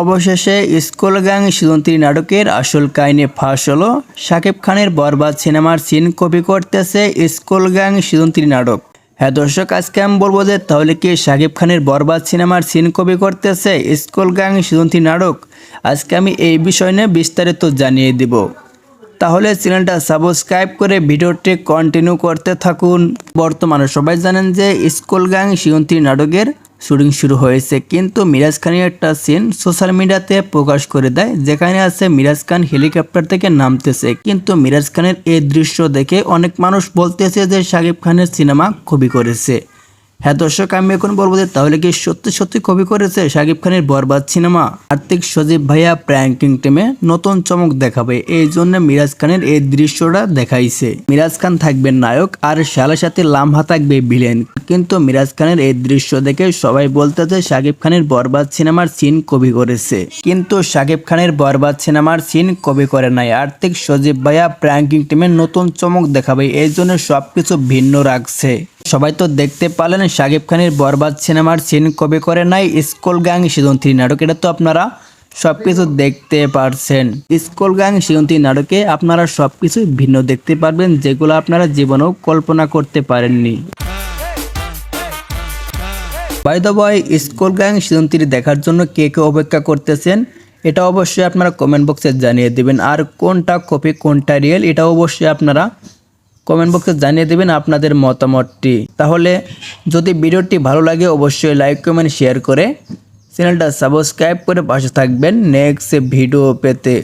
অবশেষে school season নাটকের আসল কাহিনী ফাঁস হলো। শাকিব খানের বরবাদ সিনেমার সিন কপি করতেছে স্কুল সিজন নাটক। হ্যাঁ দর্শক, আজকে আমি বলব যে তাহলে কি শাকিব খানের বরবাদ সিনেমার সিন কপি করতেছে স্কুল সিজন নাটক? আজকে আমি এই বিষয় নিয়ে বিস্তারিত জানিয়ে দিব। তাহলে চ্যানেলটা সাবস্ক্রাইব করে ভিডিওটি কন্টিনিউ করতে থাকুন। বর্তমানে সবাই জানেন যে স্কুল সিয়ন্ত্রী নাটকের শুটিং শুরু হয়েছে, কিন্তু মিরাজ খানের একটা সিন সোশ্যাল মিডিয়াতে প্রকাশ করে দেয়, যেখানে আছে মিরাজ খান হেলিকপ্টার থেকে নামতেছে। কিন্তু মিরাজ খানের এই দৃশ্য দেখে অনেক মানুষ বলতেছে যে শাকিব খানের সিনেমা খুবই করেছে। হ্যাঁ দর্শক, আমি এখন বলব যে তাহলে কি সত্যি সত্যি কপি করেছে শাকিব খানের বরবাদ সিনেমা? আর্থিক সজীব ভাইয়া প্র্যাঙ্কিং টিমে নতুন চমক দেখাবে। এই জন্য মিরাজ খানের এই দৃশ্যটা দেখাইছে। মিরাজ খান থাকবেন নায়ক আর শালার সাথে লামহা থাকবে ভিলেন। কিন্তু মিরাজ খানের এই দৃশ্য দেখে সবাই বলতেছে শাকিব খানের বরবাদ সিনেমার সিন কপি করেছে। কিন্তু শাকিব খানের বরবাদ সিনেমার সিন কপি করে নাই। আর্থিক সজীব ভাইয়া প্র্যাঙ্কিং টিমের নতুন চমক দেখাবে। এই জন্য সবকিছু ভিন্ন রাখছে। সবাই তো দেখতে পারলেন শাকিব খানের বরবাদ সিনেমার সিন কবে করে নাই? স্কুল গ্যাং সিজন থ্রি নাটক, এটা তো আপনারা সবকিছু দেখতে পারছেন। স্কুল গ্যাং সিজন থ্রি নাটকে আপনারা সবকিছু ভিন্ন দেখতে পারবেন, যেগুলো আপনারা জীবনেও কল্পনা করতে পারেননি। By the way school gang season three দেখার জন্য কে কে অপেক্ষা করতেছেন, এটা অবশ্যই আপনারা কমেন্ট বক্সে জানিয়ে দেবেন। আর কোনটা কপি কোনটা রিয়েল এটা অবশ্যই আপনারা কমেন্ট বক্সে জানিয়ে দেবেন আপনাদের মতামতটি। তাহলে যদি ভিডিওটি ভালো লাগে, অবশ্যই লাইক, কমেন্ট, শেয়ার করে চ্যানেলটা সাবস্ক্রাইব করে পাশে থাকবেন নেক্সট ভিডিও পেতে।